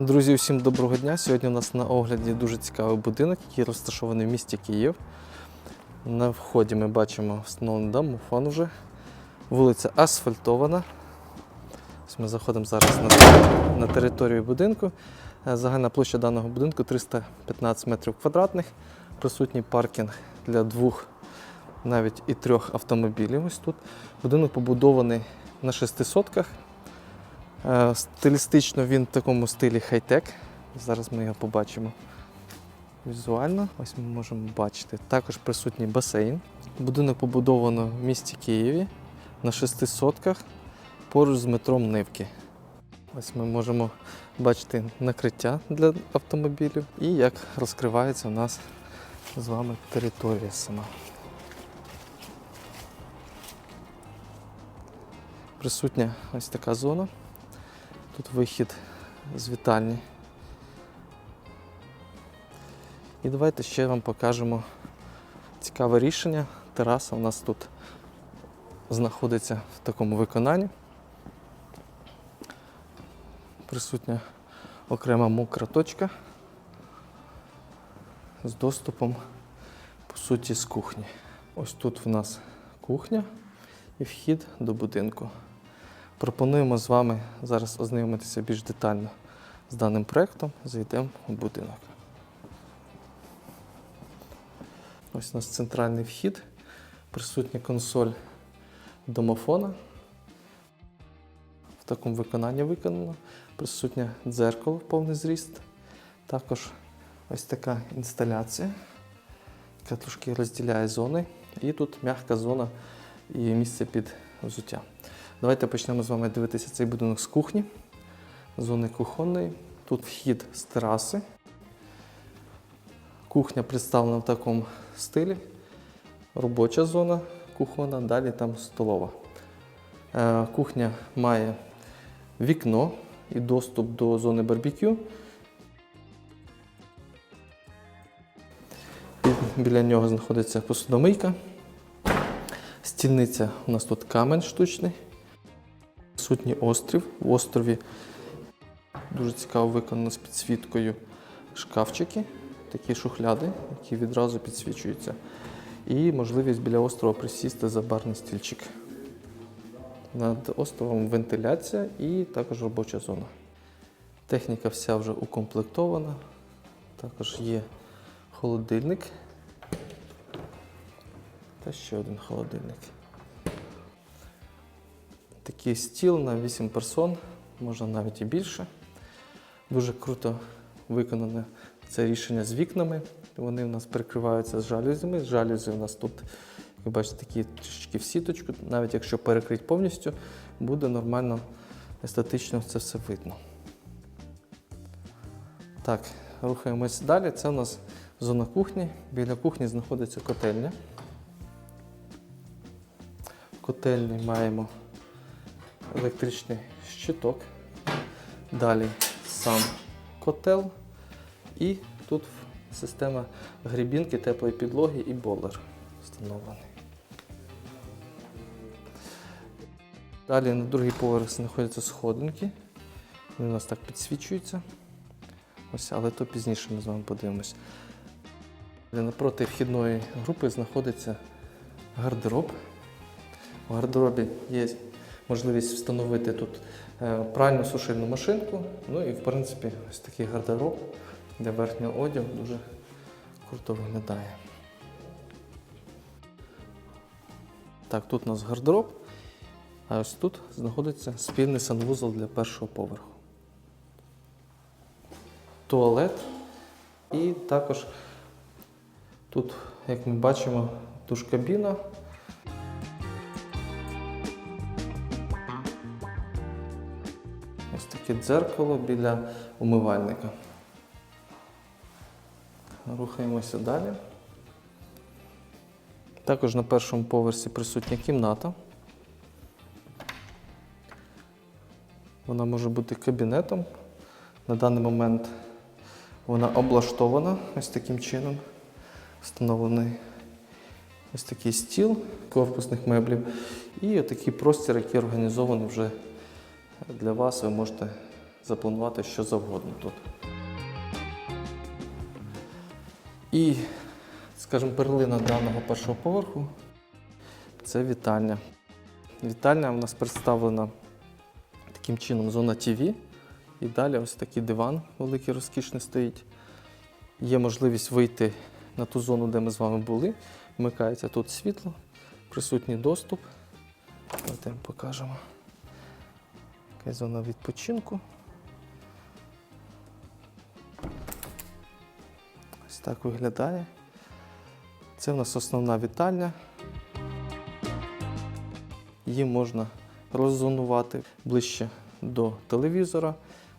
Друзі, усім доброго дня. Сьогодні у нас на огляді дуже цікавий будинок, який розташований в місті Київ. На вході ми бачимо встановлений домофон вже. Вулиця асфальтована. Ось ми заходимо зараз на, на територію будинку. Е, Загальна площа даного будинку 315 метрів квадратних. Присутній паркінг для двох, навіть і трьох автомобілів. Ось тут. Будинок побудований на шести сотках. Е, Стилістично він в такому стилі хай-тек. Зараз ми його побачимо візуально. Ось ми можемо бачити. Також присутній басейн. Будинок побудовано в місті Києві на шести сотках поруч з метром Нивки. Ось ми можемо бачити накриття для автомобілів і як розкривається у нас з вами територія сама. Присутня ось така зона. Тут вихід з вітальні. І давайте ще вам покажемо цікаве рішення. Тераса у нас тут знаходиться в такому виконанні. Присутня окрема мокра точка з доступом, по суті, з кухні. Ось тут в нас кухня і вхід до будинку. Пропонуємо з вами зараз ознайомитися більш детально з даним проєктом. Зайдемо у будинок. Ось у нас центральний вхід, присутня консоль домофона. В такому виконанні виконано. Присутнє дзеркало в повний зріст. Також ось така інсталяція, яка трошки розділяє зони. І тут м'яка зона і місце під взуття. Давайте почнемо з вами дивитися цей будинок з кухні, зони кухонної. Тут вхід з тераси. Кухня представлена в такому стилі. Робоча зона кухонна, далі там столова. Е, Кухня має вікно і доступ до зони барбекю. Біля нього знаходиться посудомийка. Стільниця у нас тут камень штучний. Присутній острів. В острові дуже цікаво виконано з підсвіткою шкафчики, такі шухляди, які відразу підсвічуються. І можливість біля острова присісти за барний стільчик. Над островом вентиляція і також робоча зона. Техніка вся вже укомплектована. Також є холодильник. Та ще один холодильник. Такий стіл на 8 персон, можна навіть і більше. Дуже круто виконане це рішення з вікнами. Вони у нас перекриваються з жалюзями. Жалюзі у нас тут, як бачите, такі трішечки в сіточку. Навіть якщо перекрити повністю, буде нормально, естетично це все видно. Так, рухаємось далі. Це у нас зона кухні. Біля кухні знаходиться котельня. В котельні маємо електричний щиток. Далі сам котел. І тут система грібінки, теплої підлоги і бойлер встановлений. Далі на другий поверх знаходяться сходинки. Вони у нас так підсвічуються. Ось, але то пізніше ми з вами подивимось. Напроти вхідної групи знаходиться гардероб. У гардеробі є можливість встановити тут е, пральну сушильну машинку. Ну і в принципі ось такий гардероб для верхнього одягу дуже круто виглядає. Так, тут у нас гардероб, а ось тут знаходиться спільний санвузол для першого поверху. Туалет і також тут, як ми бачимо, душ-кабіна. Ось таке дзеркало біля умивальника. Рухаємося далі. Також на першому поверсі присутня кімната. Вона може бути кабінетом. На даний момент вона облаштована ось таким чином. Встановлений ось такий стіл корпусних меблів і такий простір, який організований вже для вас. Ви можете запланувати що завгодно тут. І, скажімо, перлина даного першого поверху це вітальня. Вітальня у нас представлена таким чином зона ТВ. І далі ось такий диван великий, розкішний стоїть. Є можливість вийти на ту зону, де ми з вами були. Вмикається тут світло, присутній доступ. Давайте покажемо. Якась зона відпочинку. Ось так виглядає. Це в нас основна вітальня. Її можна роззонувати ближче до телевізора,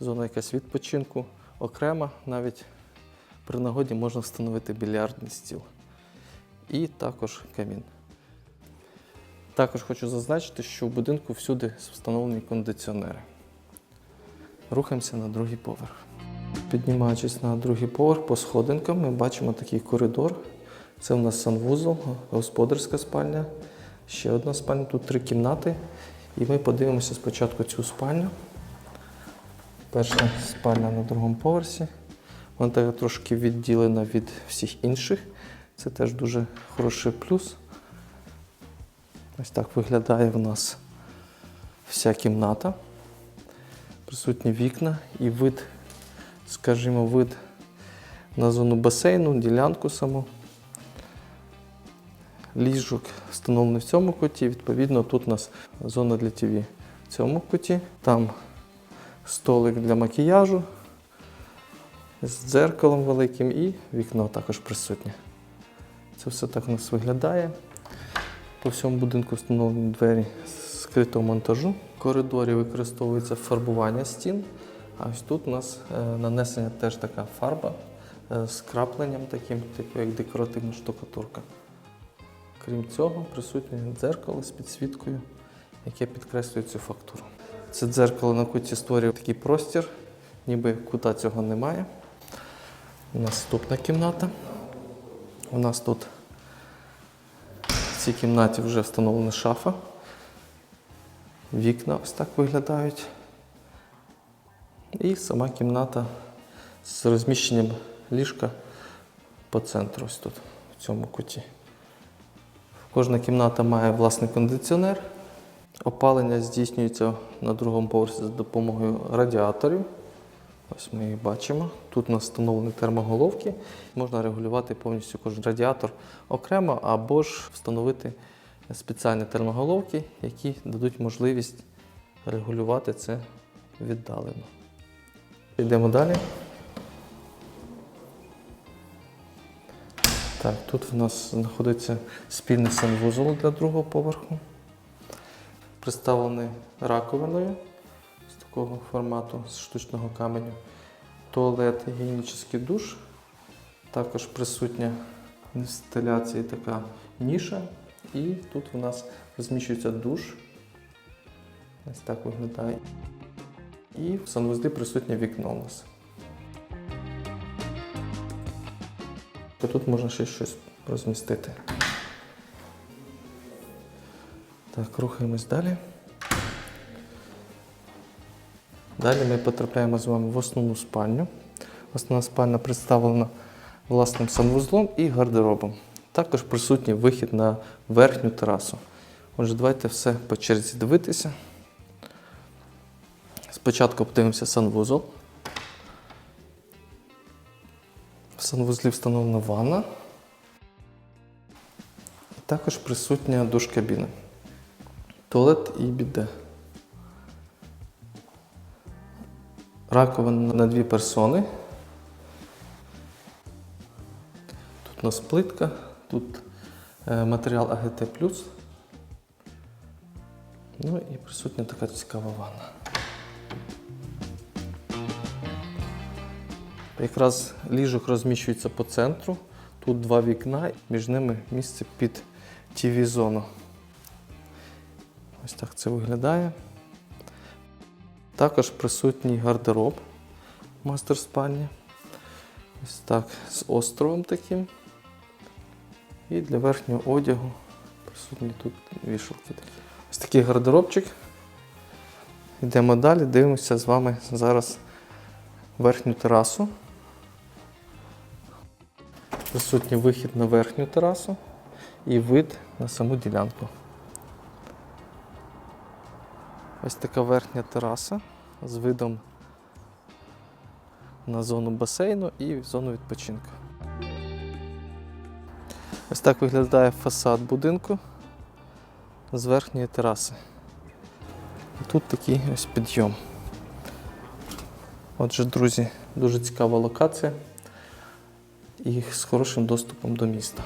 зона якась відпочинку, окремо навіть при нагоді можна встановити більярдний стіл. І також камін. Також хочу зазначити, що в будинку всюди встановлені кондиціонери. Рухаємося на другий поверх. Піднімаючись на другий поверх по сходинкам, ми бачимо такий коридор. Це у нас санвузол, господарська спальня, ще одна спальня, тут три кімнати. І ми подивимося спочатку цю спальню. Перша спальня на другому поверсі. Вона така трошки відділена від всіх інших. Це теж дуже хороший плюс. Ось так виглядає в нас вся кімната. Присутні вікна і вид, скажімо, вид на зону басейну, ділянку саму. Ліжок встановлений в цьому куті. Відповідно, тут у нас зона для ТВ в цьому куті. Там столик для макіяжу з дзеркалом великим і вікно також присутнє. Це все так у нас виглядає. По всьому будинку встановлені двері скритого монтажу. В коридорі використовується фарбування стін. А ось тут у нас е, нанесення теж така фарба е, з крапленням таким, типу як декоративна штукатурка. Крім цього, присутнє дзеркало з підсвіткою, яке підкреслює цю фактуру. Це дзеркало на куті створює такий простір, ніби кута цього немає. Наступна кімната. У нас тут цій кімнаті вже встановлена шафа. Вікна ось так виглядають. І сама кімната з розміщенням ліжка по центру, ось тут, в цьому куті. Кожна кімната має власний кондиціонер. Опалення здійснюється на другому поверсі за допомогою радіаторів. Ось ми їх бачимо. Тут у нас встановлені термоголовки. Можна регулювати повністю кожен радіатор окремо або ж встановити спеціальні термоголовки, які дадуть можливість регулювати це віддалено. Йдемо далі. Так, тут в нас знаходиться спільний санвузол для другого поверху. Представлений раковиною такого формату, з штучного каменю. Туалет, гігієнічний душ. Також присутня в така ніша. І тут у нас розміщується душ. Ось так виглядає. І в санвузлі присутнє вікно у нас. То тут можна ще щось розмістити. Так, рухаємось далі. Далі ми потрапляємо з вами в основну спальню. Основна спальня представлена власним санвузлом і гардеробом. Також присутній вихід на верхню терасу. Отже, давайте все по черзі дивитися. Спочатку подивимося санвузол. В санвузлі встановлена ванна. Також присутня душ-кабіна. Туалет і біде. Раковина на дві персони. Тут у нас плитка, тут е, матеріал АГТ. Ну і присутня така цікава ванна. Якраз ліжок розміщується по центру. Тут два вікна, між ними місце під ТВ-зону. Ось так це виглядає. Також присутній гардероб мастер спальні. Ось так з островом таким. І для верхнього одягу присутні тут вішалки. Ось такий гардеробчик. Йдемо далі, дивимося з вами зараз верхню терасу. Присутній вихід на верхню терасу і вид на саму ділянку. Ось така верхня тераса з видом на зону басейну і зону відпочинку. Ось так виглядає фасад будинку з верхньої тераси. Тут такий ось підйом. Отже, друзі, дуже цікава локація і з хорошим доступом до міста.